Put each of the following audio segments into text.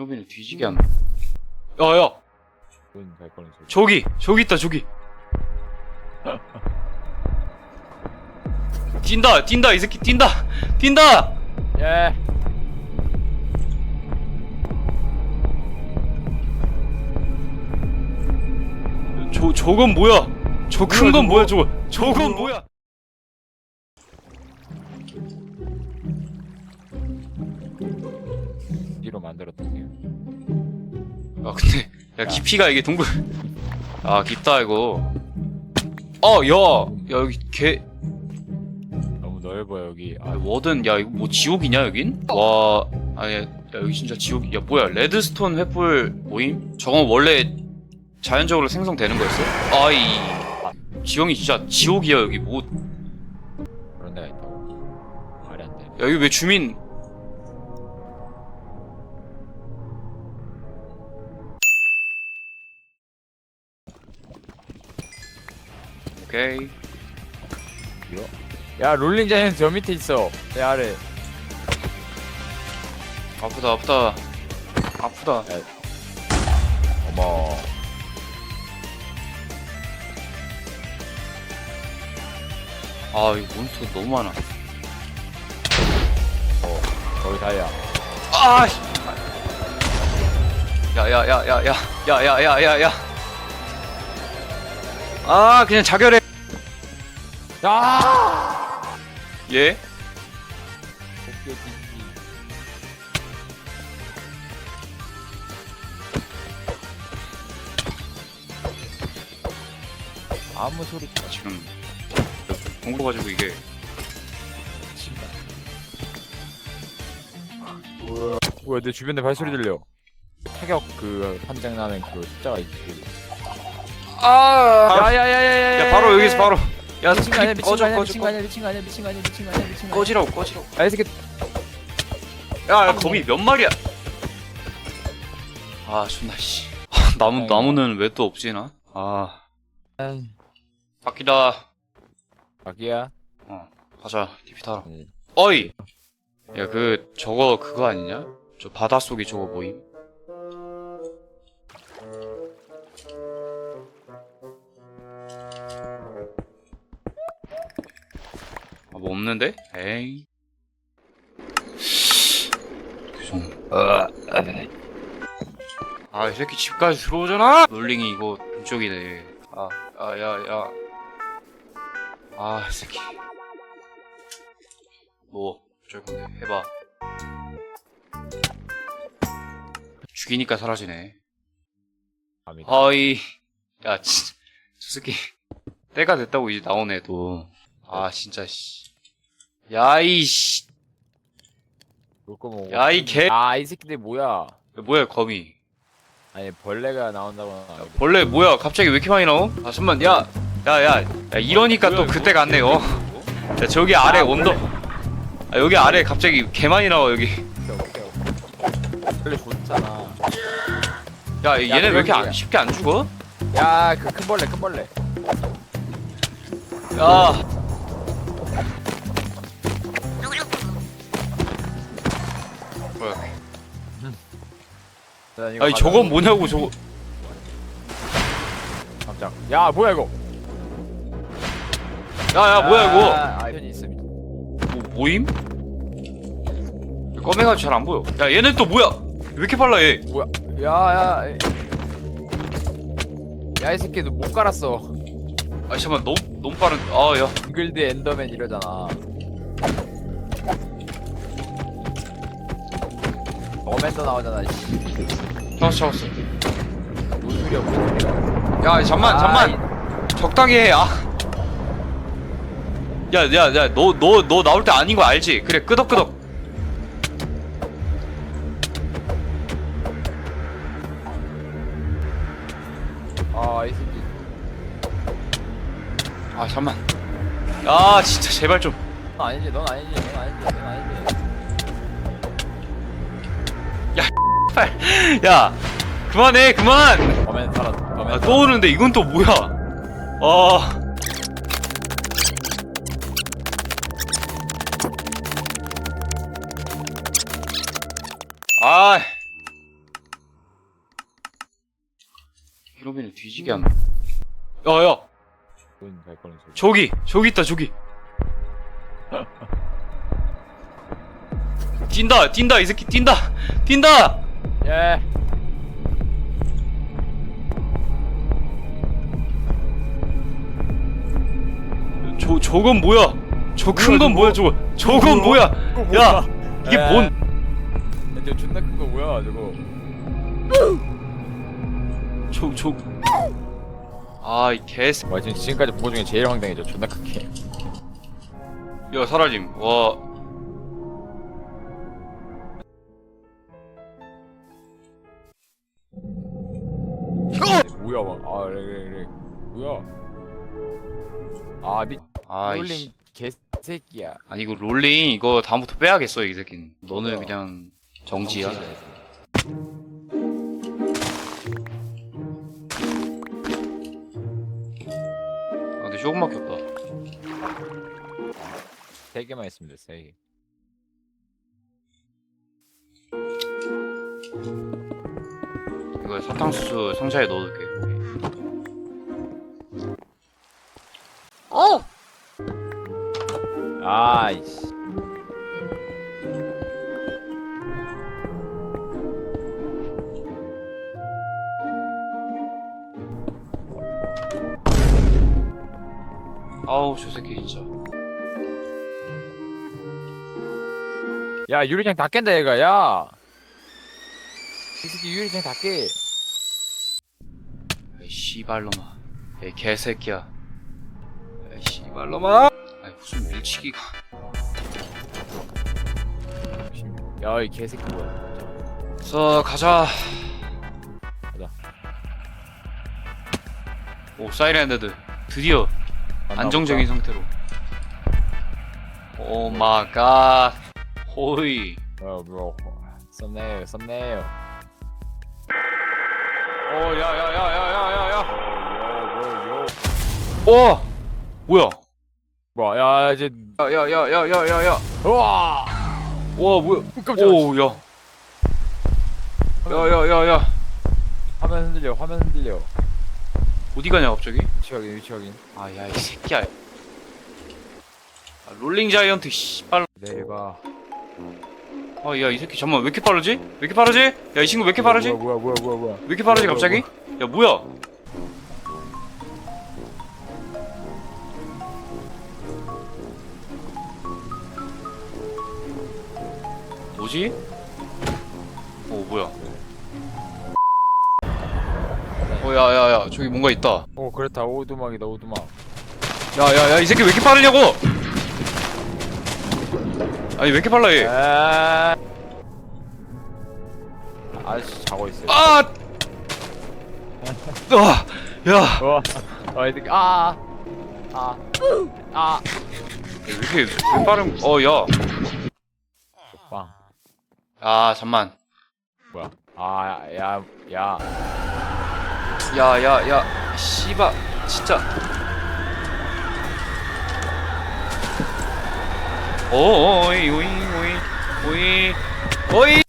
기로빈을 뒤지게 하네. 야야 그건 갈 거는 소리. 저기 저기 있다 저기. 뛴다 뛴다 이 새끼 뛴다 뛴다. 예. 저 저건 뭐야? 저 큰 건 뭐야 저거? 저건 뭐야? 뒤로 만들었던 게. 아 근데 야 깊이가 이게 동굴. 아 깊다 이거. 어야야 여기 개. 너무 넓어 여기. 아, 워든 야 이거 뭐 지옥이냐 여긴? 와 아니 야 여기 진짜 지옥 야 뭐야 레드스톤 횃불 모임? 저건 원래 자연적으로 생성되는 거였어? 아이. 지형이 진짜 지옥이야 여기. 뭐. 야 그런 데가 있다고. 말이 안 돼. 여기 왜 주민 오케이. 야 롤링 자이언트 저 밑에 있어. 내 아래. 아프다 아프다 아프다 어머. 아 이거 몬스터 너무 많아 어. 거기 다야. 아! 야야 야 야 야 야 야 야 야 야 아 그냥 자결해 아! 예? 아무 소리 지금 공부 가지고 이게. 뭐야 내 주변에 발소리 들려. 타격 그 판정 나는 그 숫자가 있지. 아! 야야야야야. 야 바로 여기서 바로 야 미친 거 아니야 미친 거 꺼져 아니야 꺼져 미친 거 아니야 미친 거 아니야 미친 거 아니야 미친 거 아니야 미친 거 아니야. 꺼지라고 꺼지라고 야이 새끼 야, 야 거미 몇 마리야 아 존나 씨 나무 나무는 왜 또 없지 나? 아 바퀴다 자기야. 어 가자 TP 타러 응. 어이 야 그 저거 그거 아니냐? 저 바닷속에 저거 뭐임? 없는데? 에이 좀 아, 이 새끼 집까지 들어오잖아? 롤링이 이거 왼쪽이네. 아, 아, 야, 야. 아, 이 새끼. 뭐, 건데, 해봐. 죽이니까 사라지네. 아이, 야, 진짜, 저 새끼. 때가 됐다고 이제 나오네, 또. 아, 진짜, 씨. 야, 이, 씨. 볼거 뭐. 야, 이 개. 아이 새끼들 뭐야? 뭐야, 거미. 아니 벌레가 나온다고 나. 벌레 뭐야 갑자기 왜 이렇게 많이 나오? 아 잠만 야 야 야 야, 이러니까 또 그때 같네 어. 야 저기 아래 온도 아 여기 아래 갑자기 개 많이 나와 여기 벌레 좋잖아. 야 얘네 왜 이렇게 안. 쉽게 안 죽어? 야 그 큰 벌레 큰 벌레. 야 이거 아니. 저건 뭐냐고 저거 깜짝. 야 뭐야 이거? 야야 뭐야 이거 아 편이 있음. 뭐 뭐임? 검해가지고 잘 안 보여 야 얘는 또 뭐야 왜 이렇게 빨라 얘 뭐야? 야야. 야이 새끼 너못 갈았어. 아 잠만 너무 너무 빠른 아야 잉글드 엔더맨 이러잖아. 어맨도 나오잖아. 씨. 잡았어 잡았어 뭔 소리야. 야 잠만 아, 잠만 적당히 해, 아. 야, 야, 야, 너, 너, 너 나올 때 아닌 거 알지? 그래, 끄덕끄덕. 아이 새끼. 아, 잠만. 아, 진짜, 제발 좀. 넌 아니지 넌 아니지 넌 아니지 넌 아니지. 야, 그만해, 그만! 어맨 살았. 어맨. 아, 또 오는데, 이건 또 뭐야? 아. 아. 히로빈을 뒤지게 하네 야야 돈갈 거는 소리. 저기 저기 있다 저기 뛴다 뛴다 이 새끼 뛴다 뛴다 예. 저 저건 뭐야 저 큰 건 뭐야 저거 저건 뭐야 야 이게 에. 뭔 근데 존나 큰 거 뭐야 저거? 저, 저. 아, 이 개새. 와 지금 지금까지 본거 중에 제일 황당해져. 존나 크게. 야, 사라짐. 와. 뭐야 막. 아 그래 그래 그래. 뭐야? 아 미. 아, 롤링. 개새끼야. 아니, 이거 롤링, 이거 다음부터 빼야겠어, 이 새끼는. 너는 뭐야? 그냥 정지야. 아, 근데 쇼금 막혔다. 세 개만 있습니다. 세 개. 이거 사탕수수 상자에 넣어둘게. 어! 아이씨. 아우, 저 새끼 진짜. 야 유리창 다 깬다 얘가. 야. 이 새끼 유리창 다 깨. 씨발놈아. 에이, 개새끼야. 에이, 씨발놈아. 아이, 무슨 밀치기가. 야이 개새끼 뭐야? 자, 가자. 가자. 오, 사이렌 헤드. 드디어 안정적인 상태로. 오 마이 갓. 호이. 어 뭐. 썸네일 썸네일. 오, 야, 야, 야, 야, 야, 야, 야. 요요요. 오! 뭐야? 뭐야? 야 이제. 야, 야, 야, 야, 야, 야, 야. 우와. 와, 뭐야? 깜짝이야. 오, 야. 야, 야, 야, 야. 화면 흔들려. 화면 흔들려. 어디 가냐, 갑자기? 위치 확인 위치 확인. 아, 야, 이 새끼야. 아, 롤링 자이언트, 씨발. 내가. 아, 야, 이 새끼, 잠깐만, 왜 이렇게 빠르지? 왜 이렇게 빠르지? 야, 이 친구 왜 이렇게 빠르지? 왜 뭐야 뭐야 뭐야 뭐야. 이렇게 빠르지, 뭐야, 갑자기? 야, 뭐야? 뭐지? 어, 뭐야? 어, 야, 야, 야, 저기 뭔가 있다. 오 그렇다 오두막이다 오두막. 야, 야, 야, 이 새끼 왜 이렇게 빠르냐고! 아니, 왜 이렇게 빨라, 얘? 아. 아저씨 자고 있어요. 아! 아! 야! 와. 아 이렇게 아. 아. 아. 왜 이렇게 왜 빠른, 어, 야. 빵. 아, 잠만. 뭐야? 아, 야, 야. 야, 야, 야. 씨바. 진짜. 오이, 오이, 오이, 오이, 오이!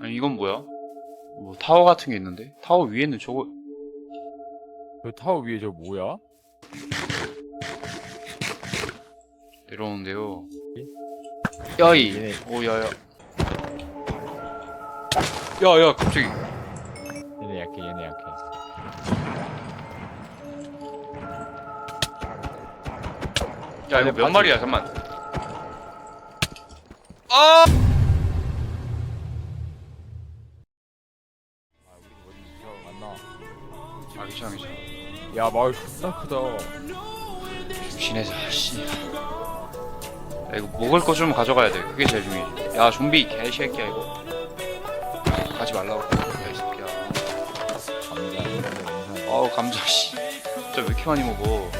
아니, 이건 뭐야? 뭐, 타워 같은 게 있는데? 타워 위에는 저거, 저 타워 위에 저 뭐야? 내려오는데요. 야이! 얘네. 오, 야, 야. 야, 야, 갑자기. 얘네 약해, 얘네 약해. 야, 이거 몇. 마리야, 잠만. 아! 아, 우리 어디 이사 갔나? 아, 괜찮아, 괜찮아. 야, 마을 존나 크다. 신해자 씨. 야, 이거 먹을 거 좀 가져가야 돼. 그게 제일 중요해. 야 좀비 개새끼야 이거. 가지 말라고. 야이 새끼야. 감자. 아우 감자 씨. 진짜 왜 이렇게 많이 먹어?